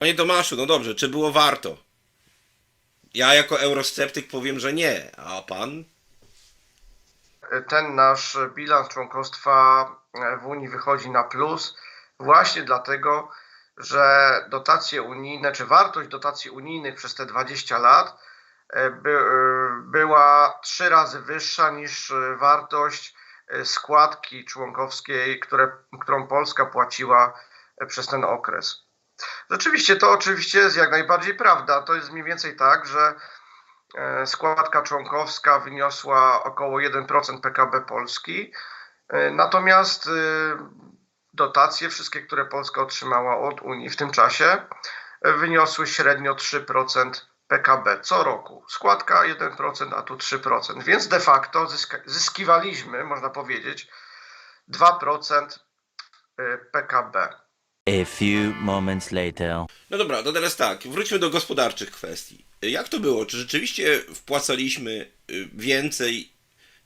Panie Tomaszu, no dobrze, czy było warto? Ja jako eurosceptyk powiem, że nie, a pan? ten nasz bilans członkostwa w Unii wychodzi na plus właśnie dlatego, że dotacje unijne, czy wartość dotacji unijnych przez te 20 lat e, by, e, była trzy razy wyższa niż wartość e, składki członkowskiej, które, którą Polska płaciła przez ten okres. Rzeczywiście, to oczywiście jest jak najbardziej prawda. To jest mniej więcej tak, że E, składka członkowska wyniosła około 1% PKB Polski. E, Natomiast e, dotacje, wszystkie, które Polska otrzymała od Unii w tym czasie, e, wyniosły średnio 3% PKB co roku. Składka 1%, a tu 3%. Więc de facto zyska- zyskiwaliśmy, można powiedzieć, 2% e, PKB. A few moments later. No dobra, to teraz tak, wróćmy do gospodarczych kwestii. Jak to było? Czy rzeczywiście wpłacaliśmy y, więcej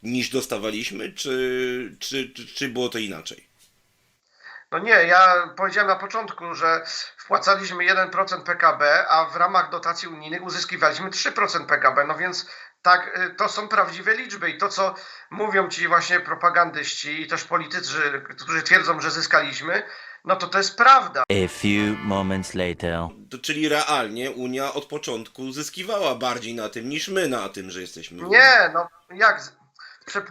niż dostawaliśmy, czy, czy, czy, czy było to inaczej? No nie, ja powiedziałem na początku, że wpłacaliśmy 1% PKB, a w ramach dotacji unijnych uzyskiwaliśmy 3% PKB. No więc tak, y, to są prawdziwe liczby i to, co mówią ci właśnie propagandyści i też politycy, którzy twierdzą, że zyskaliśmy, no to to jest prawda. A few moments later. To, czyli realnie Unia od początku zyskiwała bardziej na tym niż my na tym, że jesteśmy. Nie, no jak? Czy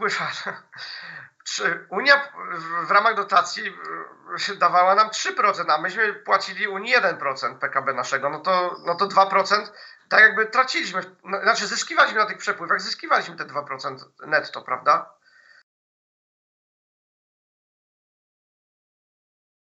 Unia w- ramach dotacji y, dawała nam 3%, a myśmy płacili Unii 1% PKB naszego, no to, no to 2% tak jakby traciliśmy, no, znaczy zyskiwaliśmy na tych przepływach, zyskiwaliśmy te 2% netto, prawda?